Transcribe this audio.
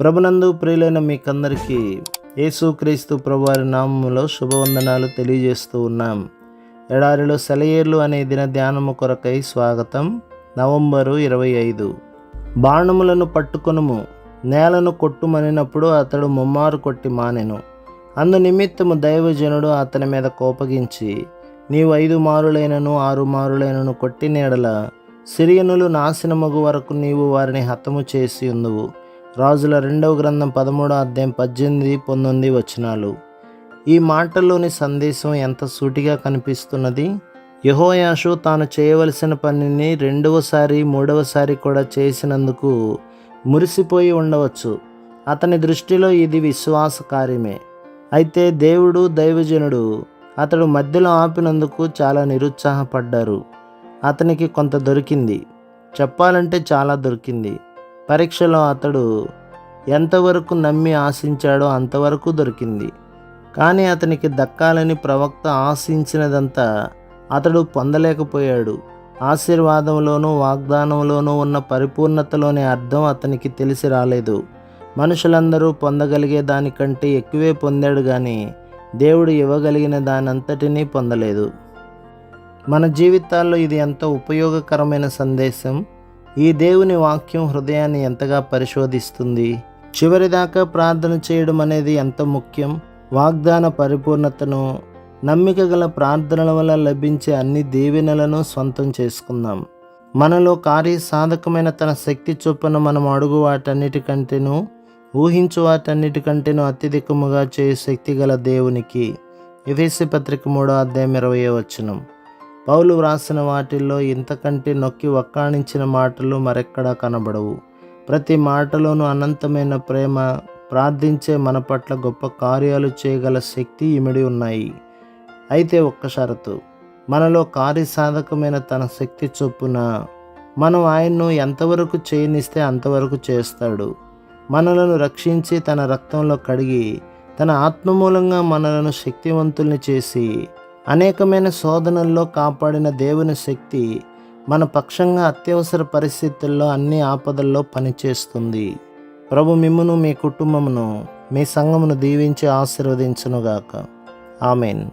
ప్రభునందు ప్రియులైన మీకందరికీ యేసుక్రీస్తు ప్రభువారి నామములో శుభవందనాలు తెలియజేస్తూ ఉన్నాం. ఎడారిలో సెలయేర్లు అనే దిన ధ్యానము కొరకై స్వాగతం. నవంబరు ఇరవై ఐదు. బాణములను పట్టుకొనుము నేలను కొట్టుమనినప్పుడు అతడు ముమ్మారు కొట్టి మానెను. అందు నిమిత్తము దైవజనుడు అతని మీద కోపగించి నీవు ఐదు మారులైనను ఆరు మారులైనను కొట్టి నీడల సిరియనులు నాశనమగు వరకు నీవు వారిని హతము చేసి ఉందువు. రాజుల రెండవ గ్రంథం పదమూడో అధ్యాయం పద్దెనిమిది పంతొమ్మిది వచనాలు. ఈ మాటల్లోని సందేశం ఎంత సూటిగా కనిపిస్తున్నది? యహోయాషు తాను చేయవలసిన పనిని రెండవసారి మూడవసారి కూడా చేసినందుకు మురిసిపోయి ఉండవచ్చు. అతని దృష్టిలో ఇది విశ్వాస కార్యమే. అయితే దేవుడు దైవజనుడు అతడు మధ్యలో ఆపినందుకు చాలా నిరుత్సాహపడ్డారు. అతనికి కొంత దొరికింది. చెప్పాలంటే చాలా దొరికింది. పరీక్షలో అతడు ఎంతవరకు నమ్మి ఆశించాడో అంతవరకు దొరికింది. కానీ అతనికి దక్కాలని ప్రవక్త ఆశించినదంతా అతడు పొందలేకపోయాడు. ఆశీర్వాదంలోనూ వాగ్దానంలోనూ ఉన్న పరిపూర్ణతలోని అర్థం అతనికి తెలిసి రాలేదు. మనుషులందరూ పొందగలిగే దానికంటే ఎక్కువే పొందాడు కానీ దేవుడు ఇవ్వగలిగిన దానంతటినీ పొందలేదు. మన జీవితాల్లో ఇది ఎంతో ఉపయోగకరమైన సందేశం. ఈ దేవుని వాక్యం హృదయాన్ని ఎంతగా పరిశోధిస్తుంది? చివరిదాకా ప్రార్థన చేయడం అనేది ఎంత ముఖ్యం? వాగ్దాన పరిపూర్ణతను నమ్మిక గల ప్రార్థనల వల్ల లభించే అన్ని దీవెనలను సొంతం చేసుకుందాం. మనలో కార్యసాధకమైన తన శక్తి చొప్పున మనం అడుగు వాటన్నిటికంటేనూ ఊహించు వాటన్నిటికంటేనూ అత్యధికముగా చేయు శక్తి గల దేవునికి. ఇవేసి పత్రిక మూడో అధ్యాయం ఇరవై వచనం. పౌలు వ్రాసిన వాటిల్లో ఇంతకంటే నొక్కి వక్కాణించిన మాటలు మరెక్కడా కనబడవు. ప్రతి మాటలోనూ అనంతమైన ప్రేమ ప్రార్థించే మన పట్ల గొప్ప కార్యాలు చేయగల శక్తి ఇమిడి ఉన్నాయి. అయితే ఒక్క షరతు మనలో కార్యసాధకమైన తన శక్తి చొప్పున మనం ఆయన్ను ఎంతవరకు చేయనిస్తే అంతవరకు చేస్తాడు. మనలను రక్షించి తన రక్తంలో కడిగి తన ఆత్మ మూలంగా మనలను శక్తివంతుల్ని చేసి అనేకమైన శోధనల్లో కాపాడిన దేవుని శక్తి మన పక్షంగా అత్యవసర పరిస్థితుల్లో అన్ని ఆపదల్లో పనిచేస్తుంది. ప్రభు మిమ్మును మీ కుటుంబమును మీ సంఘమును దీవించి ఆశీర్వదించునుగాక. ఆమెన్.